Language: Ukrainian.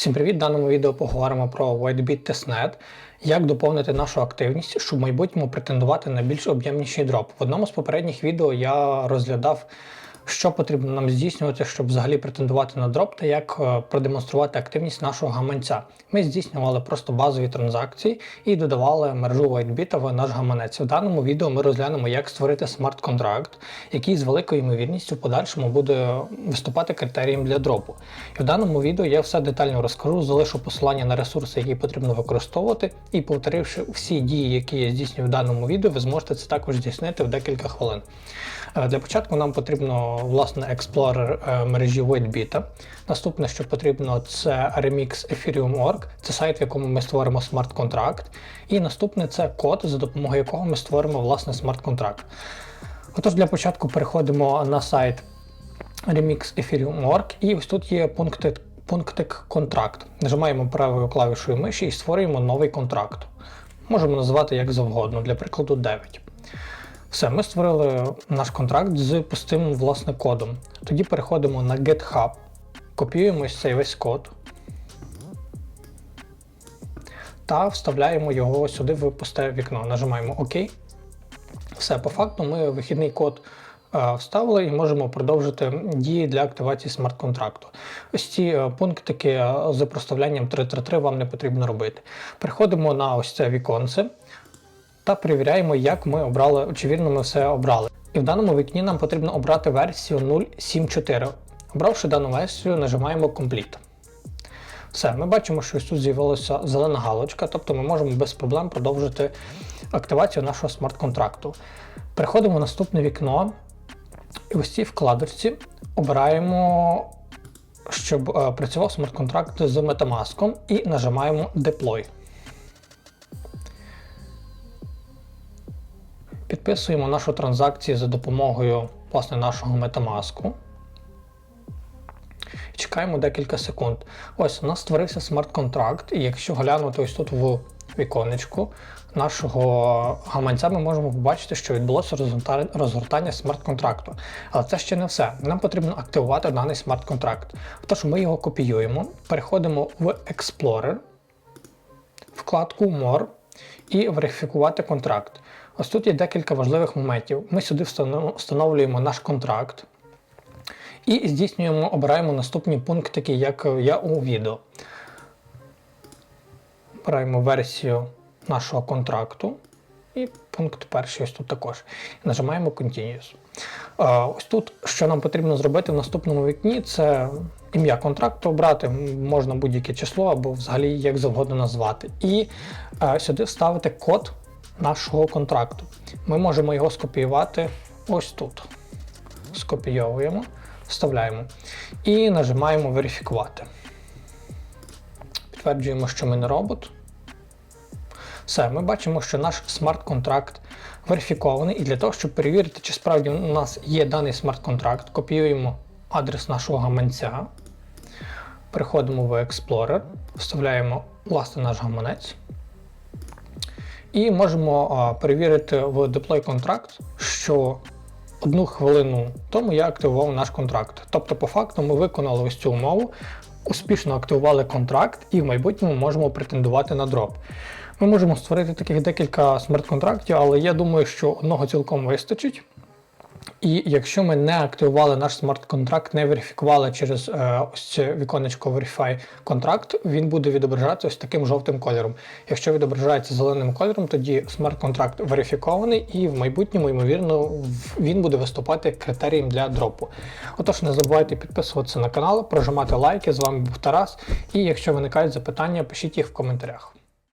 Всім привіт! В даному відео поговоримо про WhiteBit Testnet, як доповнити нашу активність, щоб в майбутньому претендувати на більш об'ємніший дроп. В одному з попередніх відео я розглядав, що потрібно нам здійснювати, щоб взагалі претендувати на дроп, та як е, продемонструвати активність нашого гаманця. Ми здійснювали просто базові транзакції і додавали мережу WhiteBit в наш гаманець. В даному відео ми розглянемо, як створити смарт-контракт, який з великою ймовірністю в подальшому буде виступати критерієм для дропу. І в даному відео я все детально розкажу, залишу посилання на ресурси, які потрібно використовувати, і повторивши всі дії, які я здійснюю в даному відео, ви зможете це також здійснити в декілька хвилин. Е, Для початку нам потрібно власне експлорер мережі WhiteBit. Наступне, що потрібно, це Remix Ethereum.org, це сайт, в якому ми створимо смарт-контракт. І наступне це код, за допомогою якого ми створимо власне смарт-контракт. Отож, для початку переходимо на сайт Remix Ethereum.org і ось тут є пункти, пунктик контракт. Нажимаємо правою клавішою миші і створюємо новий контракт. Можемо називати як завгодно, для прикладу 9. Все, ми створили наш контракт з пустим власне кодом. Тоді переходимо на GitHub, копіюємо цей весь код та вставляємо його сюди в пусте вікно. Нажимаємо ОК. Все, по факту ми вихідний код е, вставили і можемо продовжити дії для активації смарт-контракту. Ось ці е, пунктики з проставлянням 333 вам не потрібно робити. Переходимо на ось це віконце та перевіряємо, як ми обрали, очевидно, ми все обрали. І в даному вікні нам потрібно обрати версію 0.7.4. Обравши дану версію, нажимаємо Complete. Все, ми бачимо, що тут з'явилася зелена галочка, тобто ми можемо без проблем продовжити активацію нашого смарт-контракту. Переходимо в наступне вікно, і ось цій вкладочці обираємо, щоб е, працював смарт-контракт з Metamask і нажимаємо Deploy. Підписуємо нашу транзакцію за допомогою власне, нашого Metamask. Чекаємо декілька секунд. Ось у нас створився смарт-контракт, і якщо глянути ось тут в віконечку нашого гаманця, ми можемо побачити, що відбулося розгортання смарт-контракту. Але це ще не все. Нам потрібно активувати даний смарт-контракт. Тож ми його копіюємо, переходимо в Explorer, вкладку More і верифікувати контракт. Ось тут є декілька важливих моментів. Ми сюди встановлюємо наш контракт і здійснюємо, обираємо наступні пунктики, як я у відео. Обираємо версію нашого контракту. І пункт перший ось тут також. Нажимаємо Continuous. Ось тут, що нам потрібно зробити в наступному вікні, це ім'я контракту обрати, можна будь-яке число або взагалі як завгодно назвати. І е, сюди вставити код нашого контракту. Ми можемо його скопіювати ось тут. Скопійовуємо, вставляємо і нажимаємо верифікувати. Підтверджуємо, що ми не робот. Все, ми бачимо, що наш смарт-контракт верифікований, і для того, щоб перевірити, чи справді у нас є даний смарт-контракт, копіюємо адрес нашого гаманця, переходимо в Explorer, вставляємо власне наш гаманець. І можемо перевірити в Deploy контракт, що одну хвилину тому я активував наш контракт. Тобто, по факту, ми виконали ось цю умову, успішно активували контракт і в майбутньому можемо претендувати на дроп. Ми можемо створити таких декілька смарт-контрактів, але я думаю, що одного цілком вистачить. І якщо ми не активували наш смарт-контракт, не верифікували через е, ось це віконечко Verify контракт, він буде відображатися ось таким жовтим кольором. Якщо відображається зеленим кольором, тоді смарт-контракт верифікований і в майбутньому, ймовірно, він буде виступати критерієм для дропу. Отож, не забувайте підписуватися на канал, прожимати лайки. З вами був Тарас. І якщо виникають запитання, пишіть їх в коментарях.